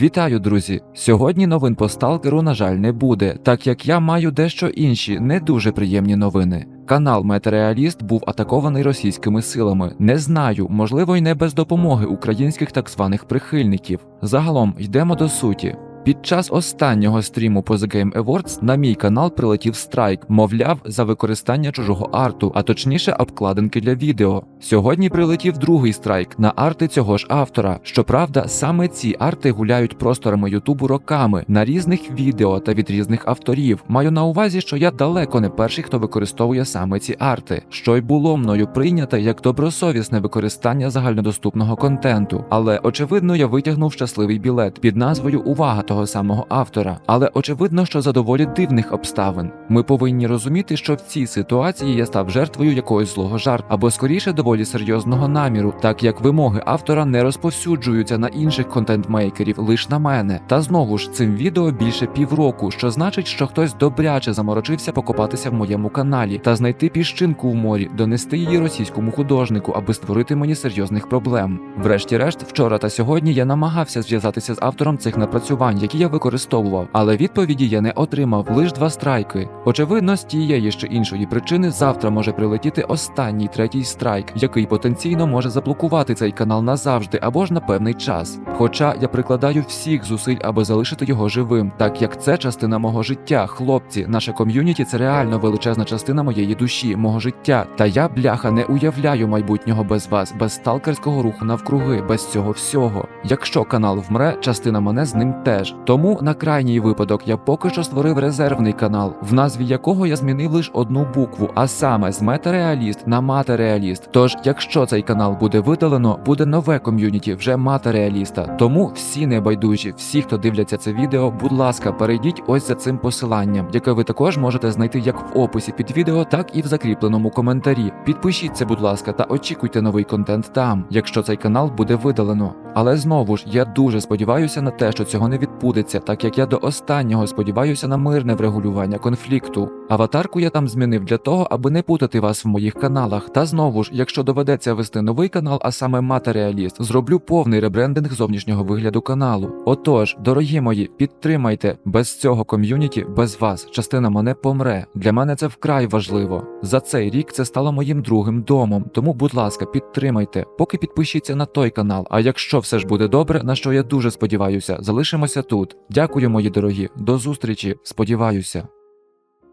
Вітаю, друзі! Сьогодні новин по сталкеру, на жаль, не буде, так як я маю дещо інші не дуже приємні новини. Канал Метереаліст був атакований російськими силами. Не знаю, можливо, й не без допомоги українських так званих прихильників. Загалом йдемо до суті. Під час останнього стріму по The Game Awards на мій канал прилетів страйк, мовляв, за використання чужого арту, а точніше обкладинки для відео. Сьогодні прилетів другий страйк на арти цього ж автора. Щоправда, саме ці арти гуляють просторами Ютубу роками на різних відео та від різних авторів. Маю на увазі, що я далеко не перший, хто використовує саме ці арти, що й було мною прийнято як добросовісне використання загальнодоступного контенту. Але очевидно, я витягнув щасливий білет під назвою Увага того самого автора. Але очевидно, що за доволі дивних обставин. Ми повинні розуміти, що в цій ситуації я став жертвою якогось злого жарту, або скоріше доволі серйозного наміру, так як вимоги автора не розповсюджуються на інших контент-мейкерів, лише на мене. Та знову ж цим відео більше півроку, що значить, що хтось добряче заморочився покопатися в моєму каналі та знайти піщинку в морі, донести її російському художнику, аби створити мені серйозних проблем. Врешті-решт, вчора та сьогодні я намагався зв'язатися з автором цих напрацювань, які я використовував, але відповіді я не отримав лише два страйки. Очевидно, з тієї чи іншої причини завтра може прилетіти останній третій страйк, який потенційно може заблокувати цей канал назавжди або ж на певний час. Хоча я прикладаю всіх зусиль, аби залишити його живим, так як це частина мого життя, хлопці, наше ком'юніті це реально величезна частина моєї душі, мого життя. Та я, бляха, не уявляю майбутнього без вас, без сталкерського руху навкруги, без цього всього. Якщо канал вмре, частина мене з ним теж. Тому на крайній випадок я поки що створив резервний канал, в назві якого я змінив лише одну букву, а саме з метареаліст на матеріаліст. Тож, якщо цей канал буде видалено, буде нове ком'юніті вже матеріаліста. Тому всі небайдужі, всі, хто дивляться це відео, будь ласка, перейдіть ось за цим посиланням, яке ви також можете знайти як в описі під відео, так і в закріпленому коментарі. Підпишіться, будь ласка, та очікуйте новий контент там, якщо цей канал буде видалено. Але знову ж я дуже сподіваюся на те, що цього не відбудеться, так як я до останнього сподіваюся на мирне врегулювання конфлікту. Аватарку я там змінив для того, аби не путати вас в моїх каналах. Та знову ж, якщо доведеться вести новий канал, а саме матеріаліст, зроблю повний ребрендинг зовнішнього вигляду каналу. Отож, дорогі мої, підтримайте без цього ком'юніті, без вас частина мене помре. Для мене це вкрай важливо. За цей рік це стало моїм другим домом. Тому, будь ласка, підтримайте, поки підпишіться на той канал. А якщо все ж буде добре, на що я дуже сподіваюся, залишимося тут. Дякую, мої дорогі, до зустрічі. Сподіваюся.